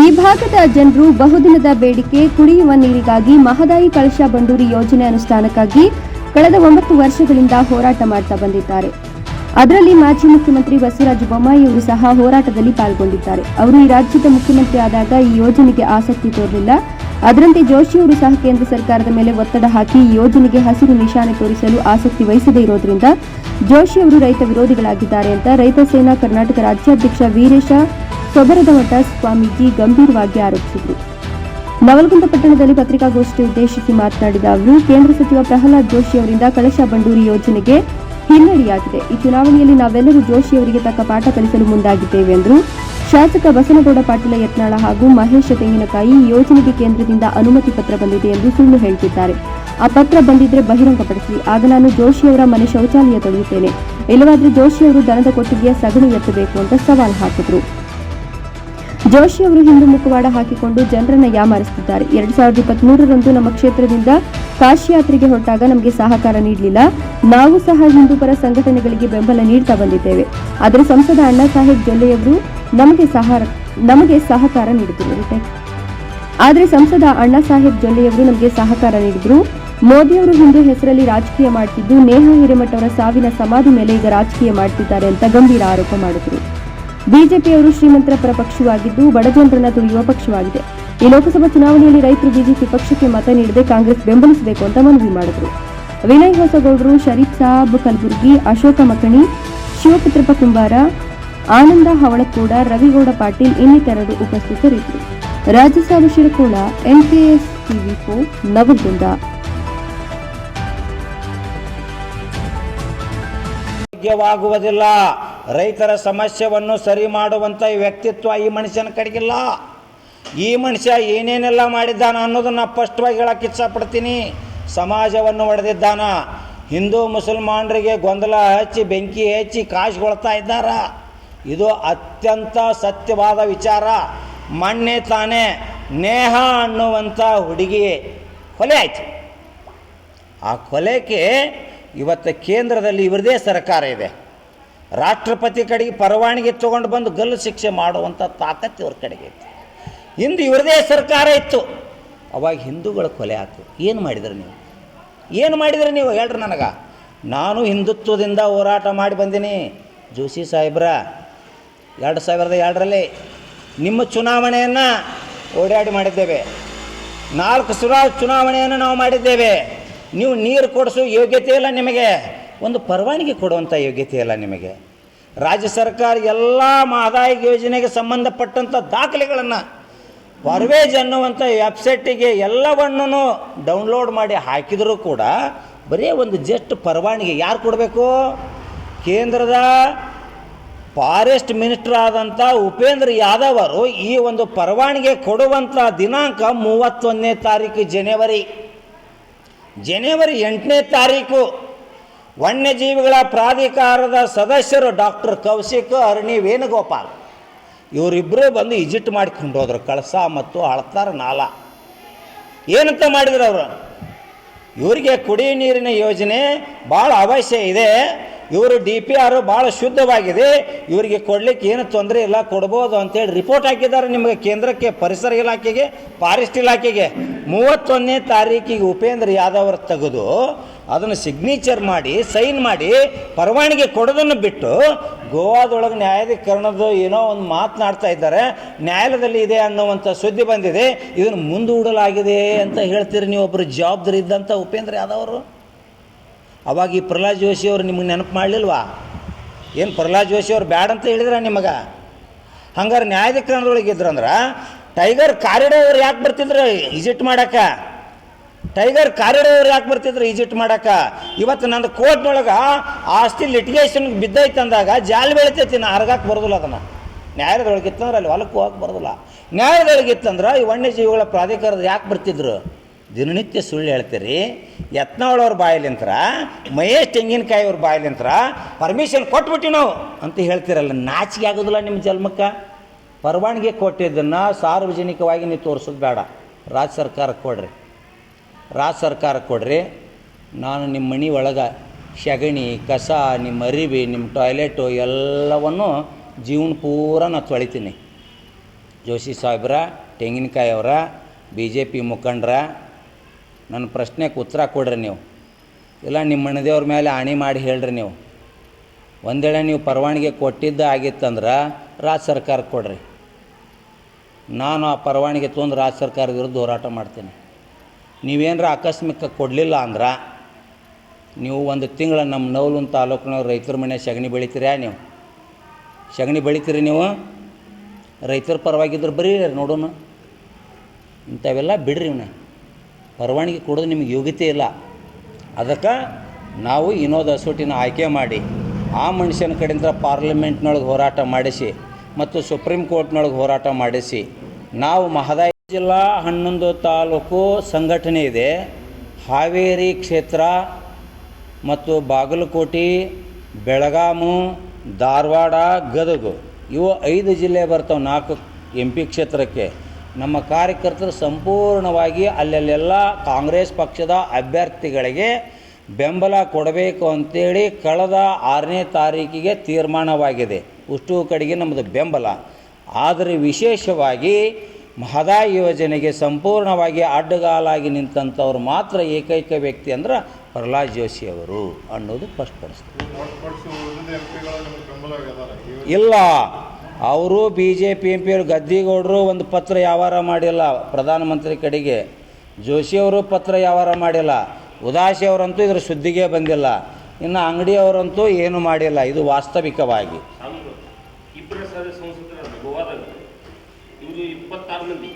ಈ ಭಾಗದ ಜನರು ಬಹುದಿನದ ಬೇಡಿಕೆ ಕುಡಿಯುವ ನೀರಿಗಾಗಿ ಮಹದಾಯಿ ಕಳಶ ಬಂಡೂರಿ ಯೋಜನೆ ಅನುಷ್ಠಾನಕ್ಕಾಗಿ ಕಳೆದ ಒಂಬತ್ತು ವರ್ಷಗಳಿಂದ ಹೋರಾಟ ಮಾಡ್ತಾ ಬಂದಿದ್ದಾರೆ. ಅದರಲ್ಲಿ ಮಾಜಿ ಮುಖ್ಯಮಂತ್ರಿ ಬಸವರಾಜ ಬೊಮ್ಮಾಯಿ ಅವರು ಸಹ ಹೋರಾಟದಲ್ಲಿ ಪಾಲ್ಗೊಂಡಿದ್ದಾರೆ. ಅವರು ಈ ರಾಜ್ಯದ ಮುಖ್ಯಮಂತ್ರಿ ಆದಾಗ ಈ ಯೋಜನೆಗೆ ಆಸಕ್ತಿ ತೋರಲಿಲ್ಲ. ಅದರಂತೆ ಜೋಶಿ ಅವರು ಸಹ ಕೇಂದ್ರ ಸರ್ಕಾರದ ಮೇಲೆ ಒತ್ತಡ ಹಾಕಿ ಈ ಯೋಜನೆಗೆ ಹಸಿರು ನಿಶಾನೆ ತೋರಿಸಲು ಆಸಕ್ತಿ ವಹಿಸದೇ ಇರೋದ್ರಿಂದ ಜೋಶಿ ಅವರು ರೈತ ವಿರೋಧಿಗಳಾಗಿದ್ದಾರೆ ಅಂತ ರೈತ ಸೇನಾ ಕರ್ನಾಟಕ ರಾಜ್ಯಾಧ್ಯಕ್ಷ ವೀರೇಶ ಸೊಬರದಮಠ ಸ್ವಾಮೀಜಿ ಗಂಭೀರವಾಗಿ ಆರೋಪಿಸಿದರು. ನವಲಗುಂದ ಪಟ್ಟಣದಲ್ಲಿ ಪತ್ರಿಕಾಗೋಷ್ಠಿ ಉದ್ದೇಶಿಸಿ ಮಾತನಾಡಿದ ಅವರು, ಕೇಂದ್ರ ಸಚಿವ ಪ್ರಹ್ಲಾದ್ ಜೋಶಿ ಅವರಿಂದ ಕಳಶ ಬಂಡೂರಿ ಯೋಜನೆಗೆ ಹಿನ್ನಡೆಯಾಗಿದೆ. ಈ ಚುನಾವಣೆಯಲ್ಲಿ ನಾವೆಲ್ಲರೂ ಜೋಶಿ ಅವರಿಗೆ ತಕ್ಕ ಪಾಠ ಕಲಿಸಲು ಮುಂದಾಗಿದ್ದೇವೆ ಎಂದರು. ಶಾಸಕ ಬಸನಗೌಡ ಪಾಟೀಲ ಯತ್ನಾಳ ಹಾಗೂ ಮಹೇಶ ತೆಂಗಿನಕಾಯಿ ಯೋಜನೆಗೆ ಕೇಂದ್ರದಿಂದ ಅನುಮತಿ ಪತ್ರ ಬಂದಿದೆ ಎಂದು ಸುಳ್ಳು ಹೇಳುತ್ತಿದ್ದಾರೆ ಆ ಪತ್ರ ಬಂದಿದ್ರೆ ಬಹಿರಂಗಪಡಿಸಿ, ಆಗ ನಾನು ಜೋಶಿಯವರ ಮನೆ ಶೌಚಾಲಯ ತೊಳೆಯುತ್ತೇನೆ. ಇಲ್ಲವಾದ್ರೆ ಜೋಶಿ ಅವರು ದನದ ಕೊಟ್ಟಿಗೆಯ ಸಗಣಿ ಎತ್ತಬೇಕು ಅಂತ ಸವಾಲು ಹಾಕಿದ್ರು. ಜೋಶಿ ಅವರು ಹಿಂದೂ ಮುಖವಾಡ ಹಾಕಿಕೊಂಡು ಜನರನ್ನ ಯಾಮಾರಿಸುತ್ತಿದ್ದಾರೆ. ಎರಡ್ ಸಾವಿರದ ಇಪ್ಪತ್ಮೂರರಂದು ನಮ್ಮ ಕ್ಷೇತ್ರದಿಂದ ಕಾಶಿ ಯಾತ್ರೆಗೆ ಹೊರಟಾಗ ನಮಗೆ ಸಹಕಾರ ನೀಡಲಿಲ್ಲ. ನಾವು ಸಹ ಹಿಂದೂ ಪರ ಸಂಘಟನೆಗಳಿಗೆ ಬೆಂಬಲ ನೀಡ್ತಾ ಬಂದಿದ್ದೇವೆ. ಆದರೆ ಸಂಸದ ಅಣ್ಣಾ ಸಾಹೇಬ್ ಜೊಲ್ಲೆಯವರು ನಮಗೆ ಸಹ ನಮಗೆ ಸಹಕಾರ ನೀಡಿದರು ಆದರೆ ಸಂಸದ ಅಣ್ಣಾ ಸಾಹೇಬ್ ಜೊಲ್ಲೆಯವರು ನಮಗೆ ಸಹಕಾರ ನೀಡಿದ್ರು. ಮೋದಿಯವರು ಹಿಂದೂ ಹೆಸರಲ್ಲಿ ರಾಜಕೀಯ ಮಾಡ್ತಿದ್ದು, ನೇಹಾ ಹಿರೇಮಠ ಅವರ ಸಾವಿನ ಸಮಾಧಿ ಮೇಲೆ ಈಗ ರಾಜಕೀಯ ಮಾಡ್ತಿದ್ದಾರೆ ಅಂತ ಗಂಭೀರ ಆರೋಪ ಮಾಡಿದರು. ಬಿಜೆಪಿಯವರು ಶ್ರೀಮಂತರ ಪರ ಪಕ್ಷವಾಗಿದ್ದು ಬಡಜನರನ್ನ ತುಳಿಯುವ ಪಕ್ಷವಾಗಿದೆ. ಈ ಲೋಕಸಭಾ ಚುನಾವಣೆಯಲ್ಲಿ ರೈತರು ಬಿಜೆಪಿ ಪಕ್ಷಕ್ಕೆ ಮತ ನೀಡದೆ ಕಾಂಗ್ರೆಸ್ ಬೆಂಬಲಿಸಬೇಕು ಅಂತ ಮನವಿ ಮಾಡಿದರು. ವಿನಯ್ ಹೊಸಗೌಡರು, ಶರೀಫ್ ಸಾಬ್ ಕಲಬುರ್ಗಿ, ಅಶೋಕ ಮಕಣಿ ಶಿವಪುತ್ರಪ್ಪ ಕುಂಬಾರ, ಆನಂದ ಹವಳಕೋಡ, ರವಿಗೌಡ ಪಾಟೀಲ್ ಇನ್ನಿತರರು ಉಪಸ್ಥಿತರಿದ್ದರು. Rajya Sabha Shirakola NKS TV four Navalgund ರೈತರ ಸಮಸ್ಯೆಯನ್ನು ಸರಿ ಮಾಡುವಂಥ ವ್ಯಕ್ತಿತ್ವ ಈ ಮನುಷ್ಯನ ಕಡೆಗಿಲ್ಲ. ಈ ಮನುಷ್ಯ ಏನೇನೆಲ್ಲ ಮಾಡಿದ್ದಾನ ಅನ್ನೋದನ್ನು ಸ್ಪಷ್ಟವಾಗಿ ಹೇಳಕ್ಕೆ ಇಚ್ಛಪಡ್ತೀನಿ. ಸಮಾಜವನ್ನು ಒಡೆದಿದ್ದಾನ. ಹಿಂದೂ ಮುಸಲ್ಮಾನರಿಗೆ ಗೊಂದಲ ಹಚ್ಚಿ, ಬೆಂಕಿ ಹಚ್ಚಿ ಕಾಶ್ಗೊಳ್ತಾ ಇದ್ದಾರ. ಇದು ಅತ್ಯಂತ ಸತ್ಯವಾದ ವಿಚಾರ. ಮಣ್ಣೆ ತಾನೇ ನೇಹ ಅನ್ನುವಂಥ ಹುಡುಗಿ ಕೊಲೆ ಆಯಿತು. ಆ ಕೊಲೆಗೆ ಇವತ್ತು ಕೇಂದ್ರದಲ್ಲಿ ಇವರದೇ ಸರ್ಕಾರ ಇದೆ. ರಾಷ್ಟ್ರಪತಿ ಕಡೆಗೆ ಪರವಾನಗಿ ತೊಗೊಂಡು ಬಂದು ಗಲ್ಲು ಶಿಕ್ಷೆ ಮಾಡುವಂಥ ತಾಕತ್ತು ಇವ್ರ ಕಡೆಗೆ ಇತ್ತು. ಹಿಂದೆ ಇವ್ರದೇ ಸರ್ಕಾರ ಇತ್ತು. ಅವಾಗ ಹಿಂದೂಗಳ ಕೊಲೆ ಆಯ್ತು ಏನು ಮಾಡಿದ್ರಿ ನೀವು? ಏನು ಮಾಡಿದ್ರೆ ನೀವು? ಹೇಳ್ರಿ ನನಗೆ. ನಾನು ಹಿಂದುತ್ವದಿಂದ ಹೋರಾಟ ಮಾಡಿ ಬಂದೀನಿ. ಜೋಶಿ ಸಾಹೇಬ್ರ, ಎರಡು ಸಾವಿರದ ಎರಡರಲ್ಲಿ ನಿಮ್ಮ ಚುನಾವಣೆಯನ್ನು ಓಡಾಡಿ ಮಾಡಿದ್ದೇವೆ. ನಾಲ್ಕು ಸುರ ಚುನಾವಣೆಯನ್ನು ನಾವು ಮಾಡಿದ್ದೇವೆ. ನೀವು ನೀರು ಕೊಡಿಸೋ ಯೋಗ್ಯತೆ ಇಲ್ಲ ನಿಮಗೆ. ಒಂದು ಪರವಾನಗಿ ಕೊಡುವಂಥ ಯೋಗ್ಯತೆ ಇಲ್ಲ ನಿಮಗೆ. ರಾಜ್ಯ ಸರ್ಕಾರ ಎಲ್ಲ ಆದಾಯ ಯೋಜನೆಗೆ ಸಂಬಂಧಪಟ್ಟಂಥ ದಾಖಲೆಗಳನ್ನು ಪರ್ವೇಜ್ ಅನ್ನುವಂಥ ವೆಬ್ಸೈಟಿಗೆ ಎಲ್ಲವನ್ನೂ ಡೌನ್ಲೋಡ್ ಮಾಡಿ ಹಾಕಿದರೂ ಕೂಡ ಬರೀ ಒಂದು ಜಸ್ಟ್ ಪರವಾನಗಿ ಯಾರು ಕೊಡಬೇಕು? ಕೇಂದ್ರದ ಫಾರೆಸ್ಟ್ ಮಿನಿಸ್ಟರ್ ಆದಂಥ ಉಪೇಂದ್ರ ಯಾದವ್ ಅವರು ಈ ಒಂದು ಪರವಾನಗಿ ಕೊಡುವಂಥ ದಿನಾಂಕ ಮೂವತ್ತೊಂದನೇ ತಾರೀಕು ಜನವರಿ ಜನವರಿ ಎಂಟನೇ ತಾರೀಕು. ವನ್ಯಜೀವಿಗಳ ಪ್ರಾಧಿಕಾರದ ಸದಸ್ಯರು ಡಾಕ್ಟರ್ ಕೌಶಿಕ್, ಅರಣಿ, ವೇಣುಗೋಪಾಲ್. ಇವರಿಬ್ಬರು ಬಂದು ಇಜಿಟ್ ಮಾಡಿಕೊಂಡು ಹೋದರು, ಕಳಸ ಮತ್ತು ಅಳ್ತಾರ ನಾಲ. ಏನಂತ ಮಾಡಿದ್ರು ಅವರು? ಇವರಿಗೆ ಕುಡಿ ನೀರಿನ ಯೋಜನೆ ಭಾಳ ಅವಶ್ಯ ಇದೆ. ಇವರು ಡಿ ಪಿ ಆರ್ ಭಾಳ ಶುದ್ಧವಾಗಿದೆ. ಇವರಿಗೆ ಕೊಡಲಿಕ್ಕೆ ಏನು ತೊಂದರೆ ಇಲ್ಲ, ಕೊಡ್ಬೋದು ಅಂತೇಳಿ ರಿಪೋರ್ಟ್ ಹಾಕಿದ್ದಾರೆ ನಿಮಗೆ ಕೇಂದ್ರಕ್ಕೆ ಪರಿಸರ ಇಲಾಖೆಗೆ ಫಾರೆಸ್ಟ್ ಇಲಾಖೆಗೆ. ಮೂವತ್ತೊಂದನೇ ತಾರೀಕಿಗೆ ಉಪೇಂದ್ರ ಯಾದವ್ ಅವ್ರು ತೆಗೆದು ಅದನ್ನು ಸಿಗ್ನೇಚರ್ ಮಾಡಿ ಸೈನ್ ಮಾಡಿ ಪರವಾನಿಗೆ ಕೊಡೋದನ್ನು ಬಿಟ್ಟು ಗೋವಾದೊಳಗೆ ನ್ಯಾಯಾಧೀಕರಣದ ಏನೋ ಒಂದು ಮಾತನಾಡ್ತಾ ಇದ್ದಾರೆ. ನ್ಯಾಯಾಲಯದಲ್ಲಿ ಇದೆ ಅನ್ನುವಂಥ ಸುದ್ದಿ ಬಂದಿದೆ. ಇದನ್ನು ಮುಂದೂಡಲಾಗಿದೆ ಅಂತ ಹೇಳ್ತೀರಿ ನೀವು ಒಬ್ಬರು ಜವಾಬ್ದಾರಿ ಇದ್ದಂಥ ಉಪೇಂದ್ರ ಯಾದವರು ಅವಾಗ ಈ ಪ್ರಹ್ಲಾದ್ ಜೋಶಿ ಅವರು ನಿಮಗೆ ನೆನಪು ಮಾಡಲಿಲ್ವಾ? ಏನು ಪ್ರಹ್ಲಾದ್ ಜೋಶಿ ಅವ್ರು ಬ್ಯಾಡ ಅಂತ ಹೇಳಿದ್ರ ನಿಮಗೆ? ಹಂಗಾರೆ ನ್ಯಾಯಾಧೀಕರಣದೊಳಗೆ ಇದ್ರಂದ್ರೆ, ಟೈಗರ್ ಕಾರಿಡೋರ್ ಯಾಕೆ ಬರ್ತಿದ್ರು? ವಿಸಿಟ್ ಮಾಡಕ್ಕೆ ಟೈಗರ್ ಕಾರಿಡೋರ್ ಯಾಕೆ ಬರ್ತಿದ್ರು ಈಜಿಪ್ಟ್ ಮಾಡಕ್ಕೆ? ಇವತ್ತು ನಂದು ಕೋರ್ಟ್ನೊಳಗೆ ಆಸ್ತಿ ಲಿಟಿಗೇಷನ್ ಬಿದ್ದೈತೆ ಅಂದಾಗ ಜಾಲಿ ಬೆಳಿತೈತಿ, ನಾ ಅರ್ಗಕ್ಕೆ ಬರೋದಿಲ್ಲ ಅದನ್ನು. ನ್ಯಾಯದೊಳಗೆ ಇತ್ತಂದ್ರೆ ಅಲ್ಲಿ ಹೊಲಕ್ಕೆ ಹೋಗಕ್ಕೆ ಬರೋದಿಲ್ಲ. ನ್ಯಾಯದೊಳಗೆ ಇತ್ತಂದ್ರೆ ಈ ವನ್ಯಜೀವಿಗಳ ಪ್ರಾಧಿಕಾರದ ಯಾಕೆ ಬರ್ತಿದ್ರು? ದಿನನಿತ್ಯ ಸುಳ್ಳು ಹೇಳ್ತೀರಿ, ಯತ್ನಾಳವ್ರ ಬಾಯಲಿಂತ್ರ, ಮಹೇಶ್ ತೆಂಗಿನಕಾಯಿ ಅವ್ರ ಬಾಯಲಿಂತ್ರ ಪರ್ಮಿಷನ್ ಕೊಟ್ಬಿಟ್ಟಿ ನಾವು ಅಂತ ಹೇಳ್ತೀರಲ್ಲ, ನಾಚಿಕೆ ಆಗೋದಿಲ್ಲ ನಿಮ್ಮ ಜನ್ಮಕ್ಕೆ? ಪರವಾನಗಿ ಕೊಟ್ಟಿದ್ದನ್ನು ಸಾರ್ವಜನಿಕವಾಗಿ ನೀವು ತೋರಿಸೋದು ಬೇಡ. ರಾಜ್ಯ ಸರ್ಕಾರಕ್ಕೆ ಕೊಡ್ರಿ. ರಾಜ್ಯ ಸರ್ಕಾರ ಕೊಡ್ರಿ. ನಾನು ನಿಮ್ಮ ಮನೆ ಒಳಗೆ ಸಗಣಿ, ಕಸ, ನಿಮ್ಮ ಅರಿವಿ, ನಿಮ್ಮ ಟಾಯ್ಲೆಟು ಎಲ್ಲವನ್ನು ಜೀವನ ಪೂರ ನಾನು ತೊಳಿತೀನಿ. ಜೋಶಿ ಸಾಹೇಬ್ರ, ತೆಂಗಿನಕಾಯಿ ಅವರ ಬಿ ಜೆ ಪಿ ಮುಖಂಡ್ರ, ನನ್ನ ಪ್ರಶ್ನೆಗೆ ಉತ್ತರ ಕೊಡ್ರಿ ನೀವು. ಇಲ್ಲ, ನಿಮ್ಮ ಮನೆದೇವ್ರ ಮೇಲೆ ಆಣಿ ಮಾಡಿ ಹೇಳ್ರಿ ನೀವು. ಒಂದೇಳೆ ನೀವು ಪರವಾನಿಗೆ ಕೊಟ್ಟಿದ್ದ ಆಗಿತ್ತಂದ್ರೆ ರಾಜ್ಯ ಸರ್ಕಾರಕ್ಕೆ ಕೊಡ್ರಿ. ನಾನು ಆ ಪರವಾನಿಗೆ ತೊಗೊಂಡು ರಾಜ್ಯ ಸರ್ಕಾರದ ವಿರುದ್ಧ ಹೋರಾಟ ಮಾಡ್ತೀನಿ. ನೀವೇನರ ಆಕಸ್ಮಿಕ ಕೊಡಲಿಲ್ಲ ಅಂದ್ರೆ ನೀವು ಒಂದು ತಿಂಗಳ ನಮ್ಮ ನವಲುನ್ ತಾಲೂಕಿನವ್ರು ರೈತರ ಮನೆ ಸಗಣಿ ಬೆಳಿತೀರಾ ನೀವು? ಸಗಣಿ ಬೆಳಿತೀರಿ ನೀವು? ರೈತರ ಪರವಾಗಿದ್ರೆ ಬರೀ ನೋಡೋಣ. ಇಂಥವೆಲ್ಲ ಬಿಡ್ರಿ ಇವನ್ನ ಪರವಾನಗಿ ಕೊಡೋದು ನಿಮಗೆ ಯೋಗ್ಯತೆ ಇಲ್ಲ. ಅದಕ್ಕೆ ನಾವು ವಿನೋದ್ ಹಸೋಟಿನ ಆಯ್ಕೆ ಮಾಡಿ ಆ ಮನುಷ್ಯನ ಕಡೆಯಿಂದ ಪಾರ್ಲಿಮೆಂಟ್ನೊಳಗೆ ಹೋರಾಟ ಮಾಡಿಸಿ ಮತ್ತು ಸುಪ್ರೀಂ ಕೋರ್ಟ್ನೊಳಗೆ ಹೋರಾಟ ಮಾಡಿಸಿ ನಾವು ಮಹದಾಯಿ ಜಿಲ್ಲಾ ಹನ್ನೊಂದು ತಾಲೂಕು ಸಂಘಟನೆ ಇದೆ. ಹಾವೇರಿ ಕ್ಷೇತ್ರ ಮತ್ತು ಬಾಗಲಕೋಟೆ, ಬೆಳಗಾಮು, ಧಾರವಾಡ, ಗದಗು ಇವು ಐದು ಜಿಲ್ಲೆ ಬರ್ತಾವೆ ನಾಲ್ಕು ಎಂ ಪಿ ಕ್ಷೇತ್ರಕ್ಕೆ. ನಮ್ಮ ಕಾರ್ಯಕರ್ತರು ಸಂಪೂರ್ಣವಾಗಿ ಅಲ್ಲಲ್ಲೆಲ್ಲ ಕಾಂಗ್ರೆಸ್ ಪಕ್ಷದ ಅಭ್ಯರ್ಥಿಗಳಿಗೆ ಬೆಂಬಲ ಕೊಡಬೇಕು ಅಂತೇಳಿ ಕಳೆದ ಆರನೇ ತಾರೀಕಿಗೆ ತೀರ್ಮಾನವಾಗಿದೆ. ಉಷ್ಟು ಕಡೆಗೆ ನಮ್ಮದು ಬೆಂಬಲ. ಆದರೆ ವಿಶೇಷವಾಗಿ ಮಹದಾಯಿ ಯೋಜನೆಗೆ ಸಂಪೂರ್ಣವಾಗಿ ಅಡ್ಡಗಾಲಾಗಿ ನಿಂತಂಥವ್ರು ಮಾತ್ರ ಏಕೈಕ ವ್ಯಕ್ತಿ ಅಂದ್ರೆ ಪ್ರಹ್ಲಾದ್ ಜೋಶಿ ಅವರು ಅನ್ನೋದು ಫಸ್ಟ್ ಇವ್ರು ಇಲ್ಲ, ಅವರು ಬಿ ಜೆ ಪಿ ಎಂ ಪಿಯವರು ಗದ್ದಿಗೌಡರು ಒಂದು ಪತ್ರ ವ್ಯವಹಾರ ಮಾಡಿಲ್ಲ, ಪ್ರಧಾನಮಂತ್ರಿ ಕಡೆಗೆ. ಜೋಶಿಯವರು ಪತ್ರ ವ್ಯವಹಾರ ಮಾಡಿಲ್ಲ ಉದಾಸಿ ಅವರಂತೂ ಇದರ ಸುದ್ದಿಗೆ ಬಂದಿಲ್ಲ, ಇನ್ನು ಅಂಗಡಿಯವರಂತೂ ಏನು ಮಾಡಿಲ್ಲ, ಇದು ವಾಸ್ತವಿಕವಾಗಿ. ಮಂದಿ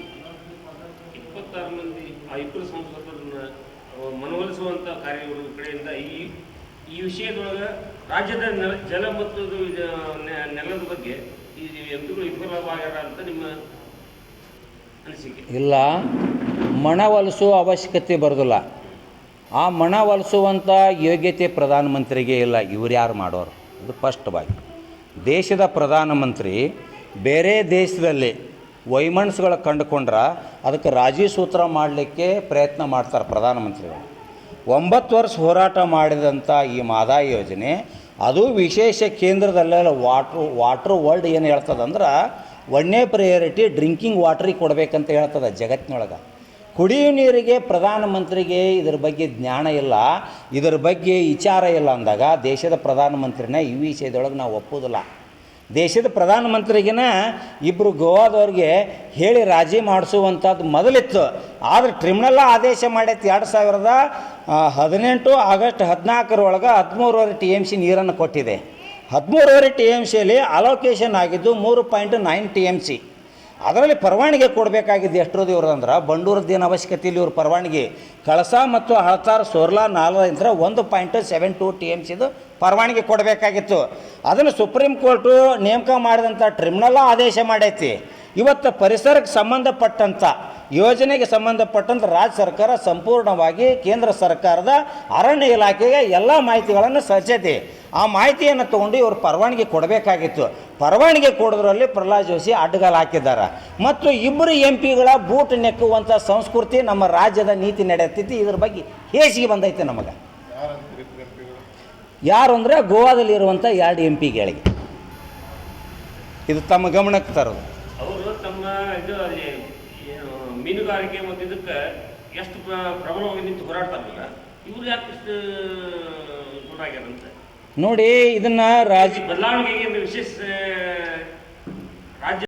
ಇಪ್ಪತ್ತಾರು ಮಂದಿ ಆ ಇಬ್ಬರು ಸಂಸದರನ್ನ ಅಹ್, ಮನವೊಲಿಸುವಂಥ ಕಾರ್ಯ ಇವ್ರ ಕಡೆಯಿಂದ ಈ ಈ ವಿಷಯದೊಳಗ ರಾಜ್ಯದ ನೆಲ ಜಲ ಮತ್ತು ನೆಲದ ಬಗ್ಗೆ ಈ ಎಂಪಿಗಳು ವಿಫಲವಾಗ್ಯಾರ ಅಂತ ನಿಮ್ಮ ಅನಿಸಿಕೆ. ಇಲ್ಲ ಮನವೊಲಿಸುವ ಅವಶ್ಯಕತೆ ಬರೋದಿಲ್ಲ. ಆ ಮನವೊಲಿಸುವಂಥ ಯೋಗ್ಯತೆ ಪ್ರಧಾನಮಂತ್ರಿಗೆ ಇಲ್ಲ ಇವ್ರು ಯಾರು ಮಾಡೋರು? ಇದು ಬಾಯ್ ದೇಶದ ಪ್ರಧಾನಮಂತ್ರಿ ಬೇರೆ ದೇಶದಲ್ಲಿ ವೈಮನಸ್ಸುಗಳ ಕಂಡುಕೊಂಡ್ರೆ ಅದಕ್ಕೆ ರಾಜಿ ಸೂತ್ರ ಮಾಡಲಿಕ್ಕೆ ಪ್ರಯತ್ನ ಮಾಡ್ತಾರೆ ಪ್ರಧಾನಮಂತ್ರಿಗಳು. ಒಂಬತ್ತು ವರ್ಷ ಹೋರಾಟ ಮಾಡಿದಂಥ ಈ ಮಾದಾಯಿ ಯೋಜನೆ, ಅದು ವಿಶೇಷ ಕೇಂದ್ರದಲ್ಲೆಲ್ಲ ವಾಟ್ರ್ ವಾಟ್ರ್ ವರ್ಲ್ಡ್ ಏನು ಹೇಳ್ತದಂದ್ರೆ ಒಂದನೇ ಪ್ರಯಾರಿಟಿ ಡ್ರಿಂಕಿಂಗ್ ವಾಟ್ರಿಗೆ ಕೊಡಬೇಕಂತ ಹೇಳ್ತದೆ ಜಗತ್ತಿನೊಳಗೆ. ಕುಡಿಯುವ ನೀರಿಗೆ ಪ್ರಧಾನಮಂತ್ರಿಗೆ ಇದರ ಬಗ್ಗೆ ಜ್ಞಾನ ಇಲ್ಲ, ಇದರ ಬಗ್ಗೆ ವಿಚಾರ ಇಲ್ಲ ಅಂದಾಗ ದೇಶದ ಪ್ರಧಾನಮಂತ್ರಿನ ಈ ವಿಷಯದೊಳಗೆ ನಾವು ಒಪ್ಪೋದಿಲ್ಲ. ದೇಶದ ಪ್ರಧಾನಮಂತ್ರಿಗಿನ ಇಬ್ಬರು ಗೋವಾದವ್ರಿಗೆ ಹೇಳಿ ರಾಜಿ ಮಾಡಿಸುವಂಥದ್ದು ಮೊದಲಿತ್ತು. ಆದರೆ ಟ್ರಿಮಿನಲ್ ಆದೇಶ ಮಾಡೈತಿ ಎರಡು ಸಾವಿರದ ಹದಿನೆಂಟು ಆಗಸ್ಟ್ ಹದಿನಾಲ್ಕರೊಳಗೆ ಹದಿಮೂರುವರೆ ಟಿ ಎಂ ಸಿ ನೀರನ್ನು ಕೊಟ್ಟಿದೆ. ಹದಿಮೂರುವರೆ ಟಿ ಎಂ ಸಿಯಲ್ಲಿ ಅಲೋಕೇಶನ್ ಆಗಿದ್ದು ಮೂರು point nine T M C. ಅದರಲ್ಲಿ ಪರವಾನಗಿ ಕೊಡಬೇಕಾಗಿದ್ದು ಇವ್ರದ್ದು ಅಂದ್ರೆ ಬಂಡೂರದ್ದು ಏನು ಅವಶ್ಯಕತೆ ಇಲ್ಲಿ ಇವ್ರ ಪರವಾನಗಿ. ಕಳಸ ಮತ್ತು ಹಳತಾರ್ ಸೋರ್ಲಾ ನಾಲ್ಕರಿಂದ ಒಂದು point seven two T M ಸಿದು ಪರವಾನಗಿ ಕೊಡಬೇಕಾಗಿತ್ತು. ಅದನ್ನು ಸುಪ್ರೀಂ ಕೋರ್ಟು ನೇಮಕ ಮಾಡಿದಂಥ ಟ್ರಿಬ್ಯುನಲ್ ಆದೇಶ ಮಾಡೈತಿ. ಇವತ್ತು ಪರಿಸರಕ್ಕೆ ಸಂಬಂಧಪಟ್ಟಂಥ ಯೋಜನೆಗೆ ಸಂಬಂಧಪಟ್ಟಂಥ ರಾಜ್ಯ ಸರ್ಕಾರ ಸಂಪೂರ್ಣವಾಗಿ ಕೇಂದ್ರ ಸರ್ಕಾರದ ಅರಣ್ಯ ಇಲಾಖೆಗೆ ಎಲ್ಲ ಮಾಹಿತಿಗಳನ್ನು ಸಜ್ಜತೆ ಆ ಮಾಹಿತಿಯನ್ನು ತಗೊಂಡು ಇವರು ಪರವಾನಗಿ ಕೊಡಬೇಕಾಗಿತ್ತು. ಪರವಾನಗಿ ಕೊಡೋದ್ರಲ್ಲಿ ಪ್ರಹ್ಲಾದ್ ಜೋಶಿ ಅಡ್ಡಗಾಲು ಹಾಕಿದ್ದಾರೆ. ಮತ್ತು ಇಬ್ಬರು ಎಂ ಪಿಗಳ ಬೂಟ್ ನೆಕ್ಕುವಂಥ ಸಂಸ್ಕೃತಿ ನಮ್ಮ ರಾಜ್ಯದ ನೀತಿ ನಡೆಯುತ್ತೈತಿ ಇದ್ರ ಬಗ್ಗೆ ಹೇಸಿಗೆ ಬಂದೈತೆ ನಮಗೆ. ಯಾರು ಅಂದರೆ ಗೋವಾದಲ್ಲಿರುವಂಥ ಎರಡು ಎಂ ಪಿಗಳಿಗೆ. ಇದು ತಮ್ಮ ಗಮನಕ್ಕೆ ತರೋದು. ಅವರು ತಮ್ಮ ಇದು ಮೀನುಗಾರಿಕೆ ಮತ್ತು ಇದಕ್ಕೆ ಎಷ್ಟು ಪ್ರ- ಪ್ರಬಲವಾಗಿ ನಿಂತು ಹೋರಾಡ್ತಾರಲ್ಲ ಇವ್ರು ಯಾಕೆ ಇಷ್ಟು ದೂರಾಗ್ಯಾರಂತ ನೋಡಿ ಇದನ್ನ ರಾಜ ಬದಲಾವಣೆಗೆ ವಿಶೇಷ ರಾಜ್ಯ